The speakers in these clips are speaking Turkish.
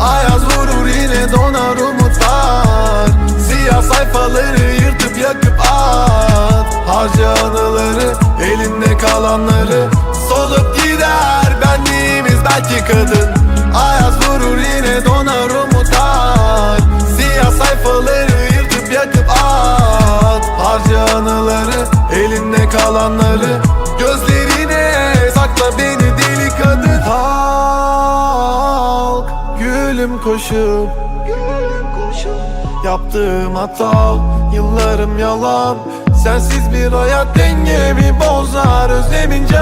Ayaz vurur yine donar umutlar. Siyah sayfaları yırtıp yakıp at. Harca anıları elinde kalanları Solup gider benliğimiz belki kadın. Ayaz vurur yine donar umutlar Siyah sayfaları yırtıp yakıp at. Harca anıları elinde kalanları. Gözlerine sakla beni deli kadın. Halk gülüm koşup. Yaptığım hata yıllarım yalan. Sensiz bir hayat dengemi bozar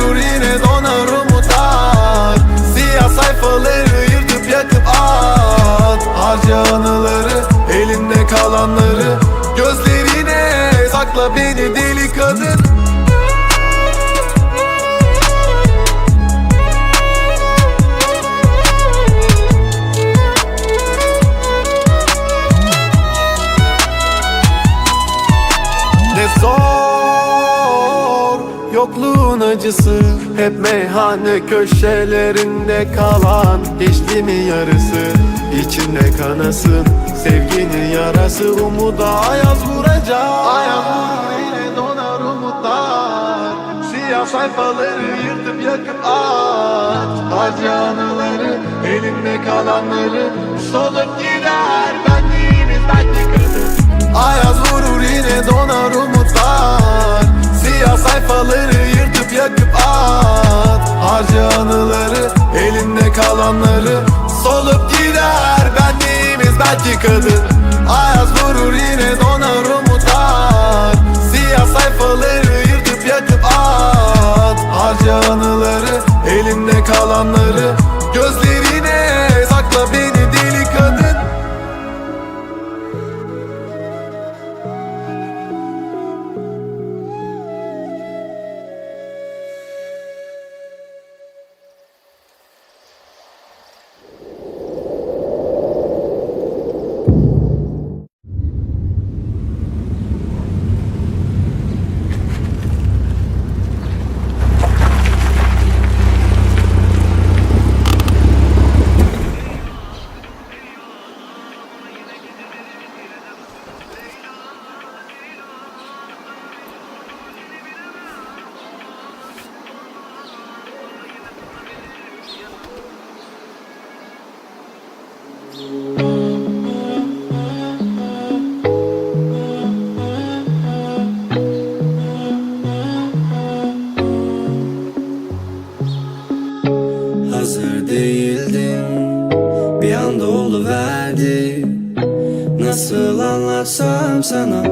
vurur yine donar umutlar. Siyah sayfaları yırtıp yakıp at. Harca anıları elinde kalanları. Gözlerine sakla beni Yokluğun acısı Hep meyhane köşelerinde kalan Geçti yarısı. İçinde kanasın Sevginin yarası. Umuda ayaz vuracak. Ayaz vurur donar umutlar. Siyah sayfaları yırtıp yakıp at Harca anıları elinde kalanları. Solup gider benliğimiz belki kadın Ayaz vurur yine donar kalanları Solup gider. Benliğimiz belki kadın Hazır değildim Bir anda verdi Nasıl anlatsam sana?